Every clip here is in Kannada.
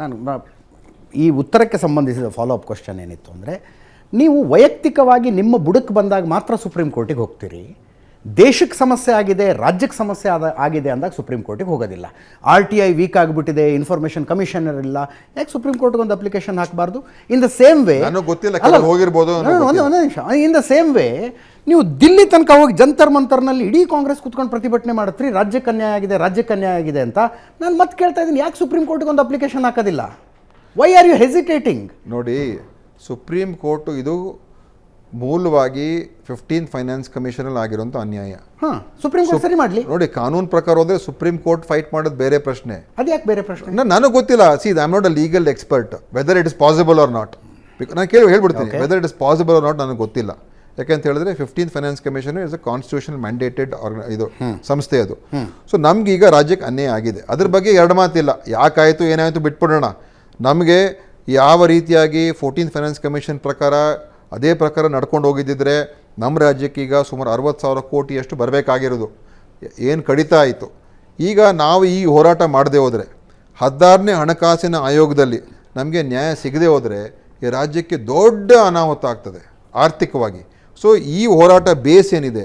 ನಾನು ಈ ಉತ್ತರಕ್ಕೆ ಸಂಬಂಧಿಸಿದ ಫಾಲೋ ಅಪ್ ಕ್ವಶನ್ ಏನಿತ್ತು ಅಂದರೆ, ನೀವು ವೈಯಕ್ತಿಕವಾಗಿ ನಿಮ್ಮ ಬುಡಕ್ಕೆ ಬಂದಾಗ ಮಾತ್ರ ಸುಪ್ರೀಂ ಕೋರ್ಟಿಗೆ ಹೋಗ್ತೀರಿ. ದೇಶಕ್ಕೆ ಸಮಸ್ಯೆ ಆಗಿದೆ ರಾಜ್ಯಕ್ಕೆ ಸಮಸ್ಯೆ ಆದ ಆಗಿದೆ ಅಂದಾಗ ಸುಪ್ರೀಂ ಕೋರ್ಟಿಗೆ ಹೋಗೋದಿಲ್ಲ. ಆರ್ ಟಿ ಐ ವೀಕ್ ಆಗಿಬಿಟ್ಟಿದೆ ಇನ್ಫಾರ್ಮೇಷನ್ ಕಮಿಷನರ್ ಇಲ್ಲ. ಯಾಕೆ ಸುಪ್ರೀಂ ಕೋರ್ಟ್ಗೆ ಒಂದು ಅಪ್ಲಿಕೇಶನ್ ಹಾಕಬಾರ್ದು? ಇನ್ ದ ಸೇಮ್ ವೇ ಗೊತ್ತಿಲ್ಲ, ಹೋಗಿರ್ಬೋದು, ಒಂದು ನಿಮಿಷ. ಇನ್ ದ ಸೇಮ್ ವೇ ನೀವು ದಿಲ್ಲಿ ತನಕ ಹೋಗಿ ಜಂತರ್ ಮಂತರ್ನಲ್ಲಿ ಇಡೀ ಕಾಂಗ್ರೆಸ್ ಕುತ್ಕೊಂಡು ಪ್ರತಿಭಟನೆ ಮಾಡತ್ರಿ ರಾಜ್ಯಕ್ಕೆ ಅನ್ಯಾಯ ಆಗಿದೆ ರಾಜ್ಯಕ್ಕೆ ಅನ್ಯಾಯ ಆಗಿದೆ ಅಂತ ನಾನು ಮತ್ತೆ ಕೇಳ್ತಾ ಇದ್ದೀನಿ. ಯಾಕೆ ಸುಪ್ರೀಂ ಕೋರ್ಟ್ಗೆ ಒಂದು ಅಪ್ಲಿಕೇಶನ್ ಹಾಕೋದಿಲ್ಲ? ವೈ ಆರ್ ಯು ಹೆಸಿಟೇಟಿಂಗ್ ನೋಡಿ ಸುಪ್ರೀಂ ಕೋರ್ಟು ಇದು ಮೂಲವಾಗಿ ಫಿಫ್ಟೀನ್ ಫೈನಾನ್ಸ್ ಕಮಿಷನಲ್ಲಿ ಆಗಿರೋಂಥ ಅನ್ಯಾಯ. ಹಾಂ ಸುಪ್ರೀಂ ಕೋರ್ಟ್ ಸರಿ ಮಾಡಲಿ. ನೋಡಿ ಕಾನೂನು ಪ್ರಕಾರ ಹೋದ್ರೆ ಸುಪ್ರೀಂ ಕೋರ್ಟ್ ಫೈಟ್ ಮಾಡೋದು ಬೇರೆ ಪ್ರಶ್ನೆ. ಅದು ಯಾಕೆ ಬೇರೆ ಪ್ರಶ್ನೆ? ನನಗೆ ಗೊತ್ತಿಲ್ಲ. See I am not a legal expert whether it is possible or not ನಾನು ಕೇಳಿ ಹೇಳ್ಬಿಡ್ತೀನಿ whether it is possible or not ನನಗೆ ಗೊತ್ತಿಲ್ಲ. ಯಾಕಂತ ಹೇಳಿದ್ರೆ fifteen finance commission is a constitution mandated ಇದು ಸಂಸ್ಥೆ ಅದು. ಸೊ ನಮ್ಗೆ ಈಗ ರಾಜ್ಯಕ್ಕೆ ಅನ್ಯಾಯ ಆಗಿದೆ. ಅದ್ರ ಬಗ್ಗೆ ಎರಡು ಮಾತಿಲ್ಲ. ಯಾಕಾಯಿತು ಏನಾಯಿತು ಬಿಟ್ಬಿಡೋಣ. ನಮಗೆ ಯಾವ ರೀತಿಯಾಗಿ ಫೋರ್ಟೀನ್ ಫೈನಾನ್ಸ್ ಕಮಿಷನ್ ಪ್ರಕಾರ ಅದೇ ಪ್ರಕಾರ ನಡ್ಕೊಂಡು ಹೋಗಿದ್ದಿದ್ರೆ ನಮ್ಮ ರಾಜ್ಯಕ್ಕೆ ಈಗ ಸುಮಾರು ಅರವತ್ತು ಸಾವಿರ ಕೋಟಿಯಷ್ಟು ಬರಬೇಕಾಗಿರೋದು. ಏನು ಕಡಿತ ಆಯಿತು? ಈಗ ನಾವು ಈ ಹೋರಾಟ ಮಾಡದೆ ಹೋದರೆ, ಹದಿನಾರನೇ ಹಣಕಾಸಿನ ಆಯೋಗದಲ್ಲಿ ನಮಗೆ ನ್ಯಾಯ ಸಿಗದೆ ಹೋದರೆ ಈ ರಾಜ್ಯಕ್ಕೆ ದೊಡ್ಡ ಅನಾಹುತ ಆಗ್ತದೆ ಆರ್ಥಿಕವಾಗಿ. ಸೊ ಈ ಹೋರಾಟ ಬೇಸ್ ಏನಿದೆ,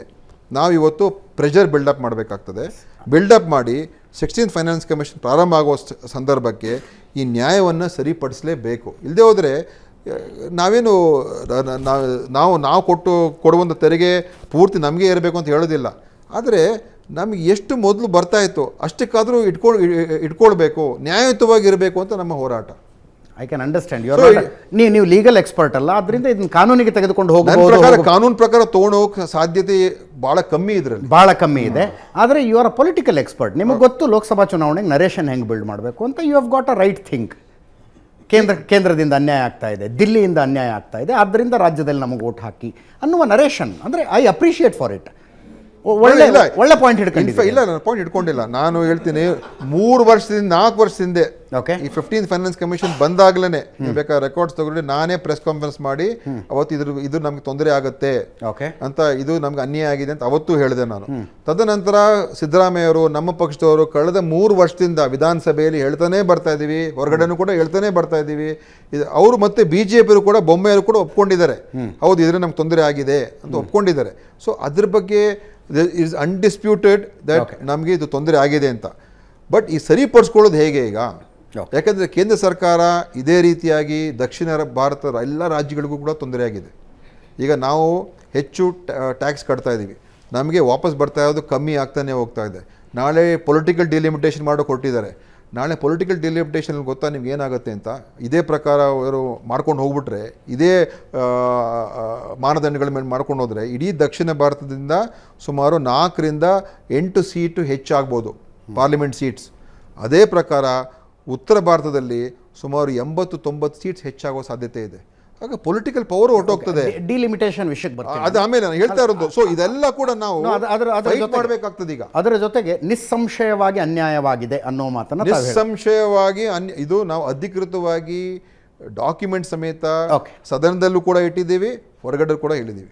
ನಾವು ಇವತ್ತು ಪ್ರೆಷರ್ ಬಿಲ್ಡಪ್ ಮಾಡಬೇಕಾಗ್ತದೆ. ಬಿಲ್ಡಪ್ ಮಾಡಿ ಸಿಕ್ಸ್ಟೀನ್ ಫೈನಾನ್ಸ್ ಕಮಿಷನ್ ಪ್ರಾರಂಭ ಆಗುವ ಸಂದರ್ಭಕ್ಕೆ ಈ ನ್ಯಾಯವನ್ನು ಸರಿಪಡಿಸಲೇಬೇಕು. ಇಲ್ಲದೆ ಹೋದರೆ ನಾವೇನು ನಾವು- ನಾವು ಕೊಟ್ಟು ಕೊಡುವಂಥ ತೆರಿಗೆ ಪೂರ್ತಿ ನಮಗೆ ಇರಬೇಕು ಅಂತ ಹೇಳೋದಿಲ್ಲ. ಆದರೆ ನಮಗೆ ಎಷ್ಟು ಮೊದಲು ಬರ್ತಾ ಇತ್ತು ಅಷ್ಟಕ್ಕಾದರೂ ಇಟ್ಕೊಳ್ ಇಟ್ಕೊಳ್ಬೇಕು ನ್ಯಾಯಯುತವಾಗಿ ಇರಬೇಕು ಅಂತ ನಮ್ಮ ಹೋರಾಟ. I can understand you your ನೀವು ನೀವು ಲೀಗಲ್ ಎಕ್ಸ್ಪರ್ಟ್ ಅಲ್ಲ ಅದರಿಂದ ಇದನ್ನ ಕಾನೂನಿಗೆ ತೆಗೆದುಕೊಂಡು ಹೋಗಬಹುದು ಪ್ರಕಾರ ಕಾನೂನು ಪ್ರಕಾರ ತೊಗೊಂಡೋಗಕ್ಕೆ ಸಾಧ್ಯತೆ ಭಾಳ ಕಮ್ಮಿ ಇದರಲ್ಲಿ. ಭಾಳ ಕಮ್ಮಿ ಇದೆ. ಆದರೆ you are a political expert ನಿಮಗೆ ಗೊತ್ತು ಲೋಕಸಭಾ ಚುನಾವಣೆಗೆ ನರೇಷನ್ ಹೆಂಗೆ ಬಿಲ್ಡ್ ಮಾಡಬೇಕು ಅಂತ you have got a right think ಕೇಂದ್ರ ಕೇಂದ್ರದಿಂದ ಅನ್ಯಾಯ ಆಗ್ತಾ ಇದೆ ದಿಲ್ಲಿಯಿಂದ ಅನ್ಯಾಯ ಆಗ್ತಾ ಇದೆ ಆದ್ದರಿಂದ ರಾಜ್ಯದಲ್ಲಿ ನಮಗೆ ಓಟ್ ಹಾಕಿ ಅನ್ನುವ ನರೇಷನ್ ಅಂದರೆ ಐ ಅಪ್ರಿಷಿಯೇಟ್ ಫಾರ್ ಇಟ್ ಒಳ್ಳೆ. ಒಳ್ಳೆ ಪಾಯಿಂಟ್ ಹಿಡ್ಕೊಂಡಿಲ್ಲ ಇಲ್ಲ ನಾನು ಪಾಯಿಂಟ್ ಹಿಡ್ಕೊಂಡಿಲ್ಲ. ನಾನು ಹೇಳ್ತೀನಿ ಮೂರು ವರ್ಷದಿಂದ ನಾಲ್ಕು ವರ್ಷದಿಂದ ಈ ಫಿಫ್ಟೀನ್ ಫೈನಾನ್ಸ್ ಕಮಿಷನ್ ಬಂದಾಗ್ಲೇ ಬೇಕಾದ ಬೇಕಾದ್ರೆ ರೆಕಾರ್ಡ್ಸ್ ತಗೊಂಡು ನಾನೇ ಪ್ರೆಸ್ ಕಾನ್ಫರೆನ್ಸ್ ಮಾಡಿ ಅವತ್ತು ಇದ್ರ ಇದು ನಮ್ಗೆ ತೊಂದರೆ ಆಗುತ್ತೆ ಓಕೆ ಅಂತ ಇದು ನಮ್ಗೆ ಅನ್ಯಾಯ ಆಗಿದೆ ಅಂತ ಅವತ್ತು ಹೇಳಿದೆ ನಾನು. ತದನಂತರ ಸಿದ್ದರಾಮಯ್ಯವರು ನಮ್ಮ ಪಕ್ಷದವರು ಕಳೆದ ಮೂರು ವರ್ಷದಿಂದ ವಿಧಾನಸಭೆಯಲ್ಲಿ ಹೇಳ್ತಾನೆ ಬರ್ತಾ ಇದೀವಿ ಹೊರಗಡೆನೂ ಕೂಡ ಹೇಳ್ತಾನೆ ಬರ್ತಾ ಇದೀವಿ. ಇದು ಅವರು ಮತ್ತೆ ಬಿ ಜೆ ಪಿಯವರು ಕೂಡ ಬೊಮ್ಮೆಯವರು ಕೂಡ ಒಪ್ಕೊಂಡಿದ್ದಾರೆ. ಹೌದು ಇದ್ರೆ ನಮ್ಗೆ ತೊಂದರೆ ಆಗಿದೆ ಅಂತ ಒಪ್ಕೊಂಡಿದ್ದಾರೆ. ಸೊ ಅದ್ರ ಬಗ್ಗೆ ಇಸ್ ಅನ್ಡಿಸ್ಪ್ಯೂಟೆಡ್ ದಟ್ ನಮಗೆ ಇದು ತೊಂದರೆ ಆಗಿದೆ ಅಂತ. ಬಟ್ ಈ ಸರಿಪಡಿಸ್ಕೊಳ್ಳೋದು ಹೇಗೆ ಈಗ. ಯಾಕಂದರೆ ಕೇಂದ್ರ ಸರ್ಕಾರ ಇದೇ ರೀತಿಯಾಗಿ ದಕ್ಷಿಣ ಭಾರತದ ಎಲ್ಲ ರಾಜ್ಯಗಳಿಗೂ ಕೂಡ ತೊಂದರೆಯಾಗಿದೆ ಈಗ ನಾವು ಹೆಚ್ಚು ಟ್ಯಾಕ್ಸ್ ಕಟ್ತಾ ಇದ್ದೀವಿ. ನಮಗೆ ವಾಪಸ್ ಬರ್ತಾ ಇರೋದು ಕಮ್ಮಿ ಆಗ್ತಾನೆ ಹೋಗ್ತಾ ಇದೆ. ನಾಳೆ ಪೊಲಿಟಿಕಲ್ ಡಿಲಿಮಿಟೇಷನ್ ಮಾಡೋ ಕೊಟ್ಟಿದ್ದಾರೆ. ನಾಳೆ ಪೊಲಿಟಿಕಲ್ ಡಿಲಿಮಿಟೇಷನ್ ಗೊತ್ತಾ ನಿಮ್ಗೆ ಏನಾಗುತ್ತೆ ಅಂತ? ಇದೇ ಪ್ರಕಾರ ಅವರು ಮಾಡ್ಕೊಂಡು ಹೋಗ್ಬಿಟ್ರೆ ಇದೇ ಮಾನದಂಡಗಳ ಮೇಲೆ ಮಾಡ್ಕೊಂಡು ಹೋದರೆ ಇಡೀ ದಕ್ಷಿಣ ಭಾರತದಿಂದ ಸುಮಾರು ನಾಲ್ಕರಿಂದ ಎಂಟು ಸೀಟು ಹೆಚ್ಚಾಗ್ಬೋದು. Parliament seats. ಅದೇ ಪ್ರಕಾರ ಉತ್ತರ ಭಾರತದಲ್ಲಿ ಸುಮಾರು ಎಂಬತ್ತು ತೊಂಬತ್ತು ಸೀಟ್ಸ್ ಹೆಚ್ಚಾಗೋ ಸಾಧ್ಯತೆ ಇದೆ. ಆಗ ಪೊಲಿಟಿಕಲ್ ಪವರ್ ಹೊರಟೋಗ್ತದೆ. ಡಿಲಿಮಿಟೇಷನ್ ವಿಷಯಕ್ಕೆ ಬರ್ತದೆ ಅದು ಆಮೇಲೆ ನಾನು ಹೇಳ್ತಾ ಇರೋದು ಸೊ ಇದೆಲ್ಲ ಕೂಡ ನಾವು ಮಾಡಬೇಕಾಗ್ತದೆ ಈಗ. ಅದರ ಜೊತೆಗೆ ನಿಸ್ಸಂಶಯವಾಗಿ ಅನ್ಯಾಯವಾಗಿದೆ ಅನ್ನೋ ಮಾತನ್ನ ನಿಸ್ಸಂಶಯವಾಗಿ ಅನ್ಯ ಇದು ನಾವು ಅಧಿಕೃತವಾಗಿ ಡಾಕ್ಯುಮೆಂಟ್ ಸಮೇತ. ಸದನದಲ್ಲೂ ಕೂಡ ಇಟ್ಟಿದ್ದೀವಿ ಹೊರಗಡೆ ಕೂಡ ಹೇಳಿದ್ದೀವಿ.